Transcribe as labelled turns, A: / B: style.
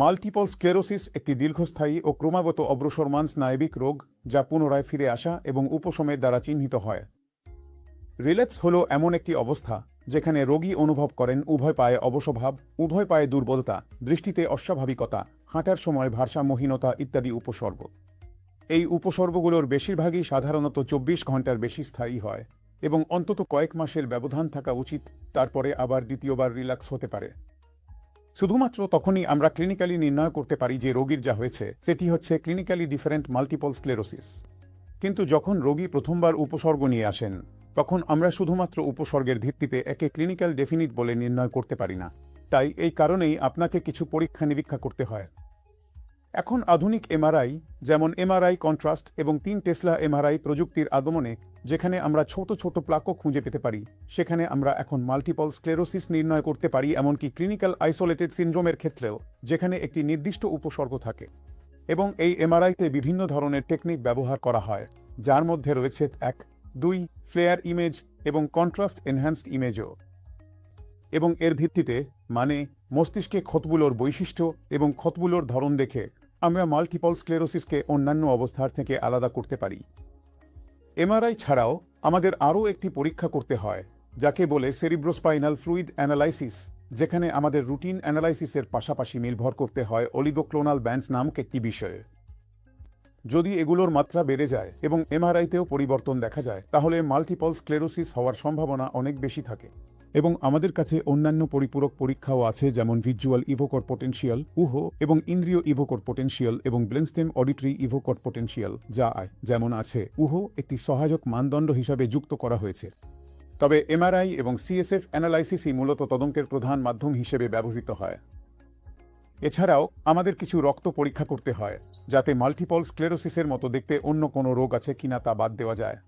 A: Multiple sclerosis একটি দীর্ঘস্থায়ী ও ক্রমাগত অগ্রসরমান স্নায়বিক রোগ, যা পুনরায় ফিরে আসা এবং উপশমের দ্বারা চিহ্নিত হয়। রিলেক্স হল এমন একটি অবস্থা, যেখানে রোগী অনুভব করেন উভয় পায়ে অবসভাব, উভয় পায়ে দুর্বলতা, দৃষ্টিতে অস্বাভাবিকতা, হাঁটার সময় ভারসাম্যহীনতা ইত্যাদি উপসর্গ। এই উপসর্গগুলোর বেশিরভাগই সাধারণত চব্বিশ ঘণ্টার বেশি স্থায়ী হয় এবং অন্তত কয়েক মাসের ব্যবধান থাকা উচিত, তারপরে আবার দ্বিতীয়বার রিল্যাক্স হতে পারে। শুধুমাত্র তখনই আমরা ক্লিনিক্যালি নির্ণয় করতে পারি যে রোগীর যা হয়েছে, সেটি হচ্ছে ক্লিনিক্যালি ডিফারেন্ট মাল্টিপল স্ক্লেরোসিস কিন্তু যখন রোগী প্রথমবার উপসর্গ নিয়ে আসেন, তখন আমরা শুধুমাত্র উপসর্গের ভিত্তিতে একে ক্লিনিক্যাল ডেফিনিট বলে নির্ণয় করতে পারি না। তাই এই কারণেই আপনাকে কিছু পরীক্ষা নিরীক্ষা করতে হয়। এখন আধুনিক এমআরআই, যেমন এমআরআই কন্ট্রাস্ট এবং তিন টেসলা এমআরআই প্রযুক্তির আগমনে যেখানে আমরা ছোট ছোট প্লাকও খুঁজে পেতে পারি। সেখানে আমরা এখন মাল্টিপল স্ক্লেরোসিস নির্ণয় করতে পারি, এমনকি ক্লিনিক্যাল আইসোলেটেড সিনড্রোমের ক্ষেত্রেও, যেখানে একটি নির্দিষ্ট উপসর্গ থাকে। এবং এই এমআরআইতে বিভিন্ন ধরনের টেকনিক ব্যবহার করা হয়, যার মধ্যে রয়েছে এক, দুই ফ্লেয়ার ইমেজ এবং কন্ট্রাস্ট এনহ্যান্সড ইমেজও এবং এর ভিত্তিতে মানে মস্তিষ্কে ক্ষতগুলোর বৈশিষ্ট্য এবং ক্ষতগুলোর ধরন দেখে, আমরা মাল্টিপল স্ক্লেরোসিসকে অন্যান্য অবস্থার থেকে আলাদা করতে পারি। এমআরআই ছাড়াও আমাদের আরও একটি পরীক্ষা করতে হয়, যাকে বলে সেরিব্রোস্পাইনাল ফ্লুইড অ্যানালাইসিস, যেখানে আমাদের রুটিন অ্যানালাইসিসের পাশাপাশি নির্ভর করতে হয় অলিগোক্লোনাল ব্যান্ডস নামক একটি বিষয়ে। যদি এগুলোর মাত্রা বেড়ে যায় এবং এমআরআইতেও পরিবর্তন দেখা যায়, তাহলে মাল্টিপল স্ক্লেরোসিস হওয়ার সম্ভাবনা অনেক বেশি থাকে। এবং আমাদের কাছে অন্যান্য পরিপূরক পরীক্ষাও আছে, যেমন ভিজুয়াল ইভোকর পোটেনশিয়াল উহো এবং ইন্দ্রিয় ইভোকর পোটেনশিয়াল এবং ব্রেনস্টেম অডিটরি ইভোকর পোটেনশিয়াল যা আয়, যেমন আছে। উহো একটি সহায়ক মানদণ্ড হিসাবে যুক্ত করা হয়েছে। তবে এমআরআই এবং সিএসএফ অ্যানালাইসিসই মূলত তদন্তের প্রধান মাধ্যম হিসেবে ব্যবহৃত হয়। এছাড়াও, আমাদের কিছু রক্ত পরীক্ষা করতে হয়, যাতে মাল্টিপল স্ক্লেরোসিসের মতো দেখতে অন্য কোনো রোগ আছে কিনা তা বাদ দেওয়া যায়।